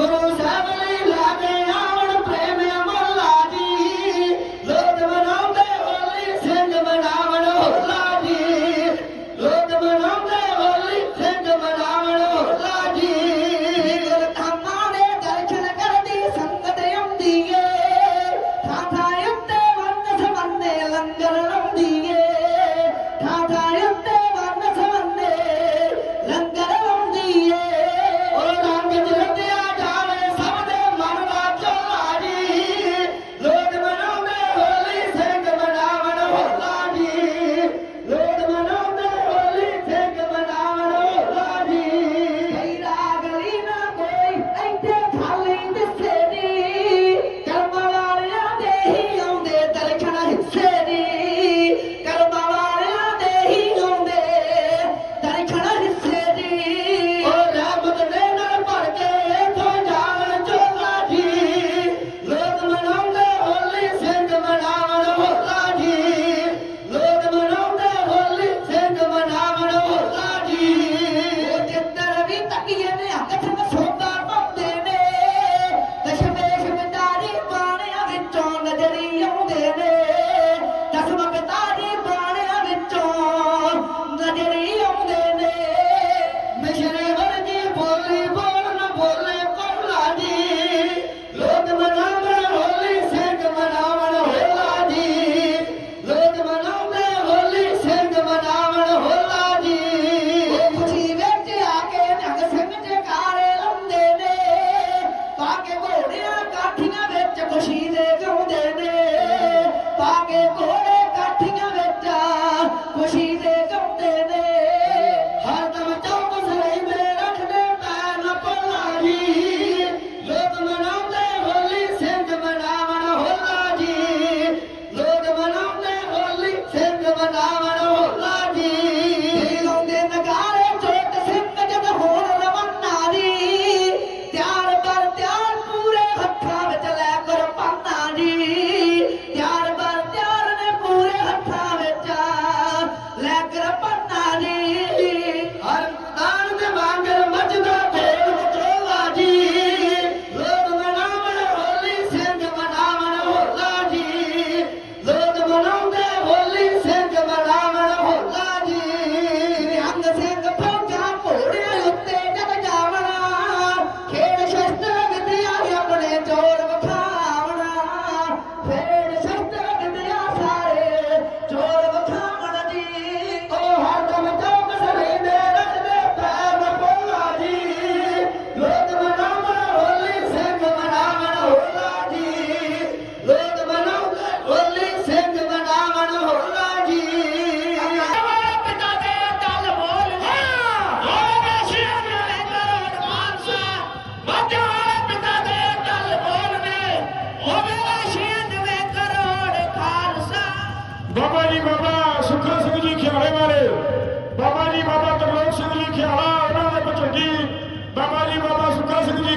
todos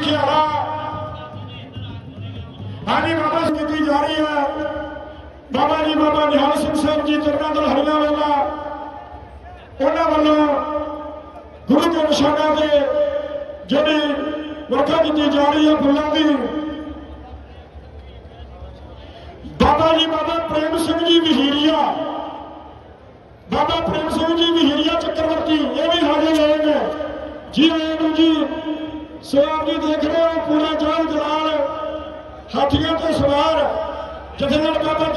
ਖਿਆਲਾ ਹਾਂਜੀ ਬਾਬਾ ਕੀਤੀ ਜਾ ਰਹੀ ਹੈ। ਬਾਬਾ ਜੀ, ਬਾਬਾ ਨਿਹਾਲ ਸਿੰਘ ਸਾਹਿਬ ਜੀ ਚਰਨਾਂ ਦਲ ਹਰੀਆਂ ਵੇਲਾ ਉਹਨਾਂ ਵੱਲੋਂ ਗੁਰੂ ਦੇ ਨਿਸ਼ਾਨਾਂ ਦੇ ਜਿਹੜੀ ਵਰਖਾ ਕੀਤੀ ਜਾ ਰਹੀ ਹੈ ਫੁੱਲਾਂ ਦੀ। ਬਾਬਾ ਜੀ, ਬਾਬਾ ਪ੍ਰੇਮ ਸਿੰਘ ਜੀ ਵਿਹੀਰੀਆ ਬਾਬਾ ਪ੍ਰੇਮ ਸਿੰਘ ਜੀ ਵਿਹੀਰੀਆ ਚੱਕਰਵਰਤੀ, ਇਹ ਵੀ ਸਾਡੇ ਲੋਕ ਜੀ ਸੋ ਆਪ ਜੀ ਦੇਖ ਰਹੇ ਹੋ ਪੂਰਾ ਜੋਰ ਜਲਾਲ ਹਾਥੀਆਂ ਤੇ ਸਵਾਰ ਜਥੇਦਾਰ ਬਾਬਾ